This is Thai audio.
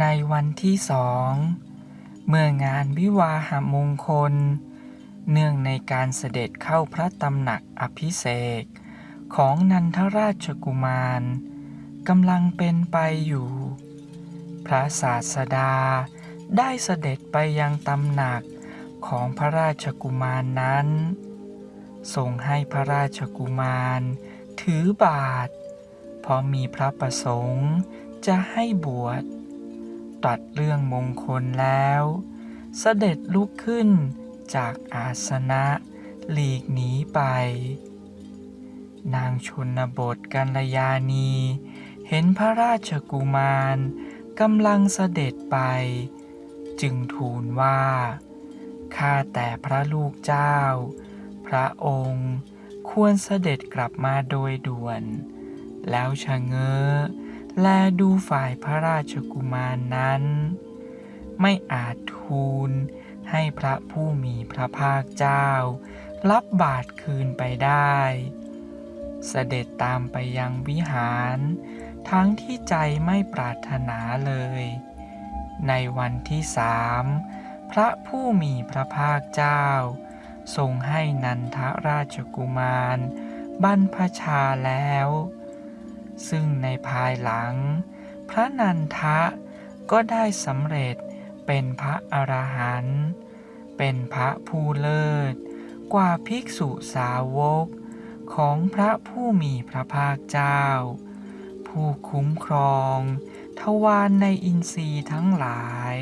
ในวันที่สอง เมื่องานวิวาหมงคล เนื่องในการเสด็จเข้าพระตำหนักอภิเษกของนันทราชกุมารกำลังเป็นไปอยู่ พระศาสดาได้เสด็จไปยังตำหนักของพระราชกุมารนั้นทรงให้พระราชกุมารถือบาท เพราะมีพระประสงค์จะให้บวช ตรัดเรื่องมงคลแล้ว เสด็จลุกขึ้นจากอาสนะหลีกหนีไป นางชนบทกัลยาณี เห็นพระราชกุมารกำลังเสด็จไป จึงทูลว่า ข้าแต่พระลูกเจ้า พระองค์ควรเสด็จกลับมาโดยด่วน แล้วชะเง้อ แลดูฝ่ายพระราชกุมารนั้น ไม่อาจทูลให้พระผู้มีพระภาคเจ้า รับบาทคืนไปได้ เสด็จตามไปยังวิหาร ทั้งที่ใจไม่ปรารถนาเลย ในวันที่สามพระผู้มีพระภาคเจ้า ทรงให้นันทราชกุมาร บรรพชาแล้ว ซึ่งในภายหลัง พระนันทะก็ได้สำเร็จเป็นพระอรหันต์เป็นพระผู้เลิศ กว่าภิกษุสาวก ของพระผู้มีพระภาคเจ้า ผู้คุ้มครอง ทวารในอินทรีย์ทั้งหลาย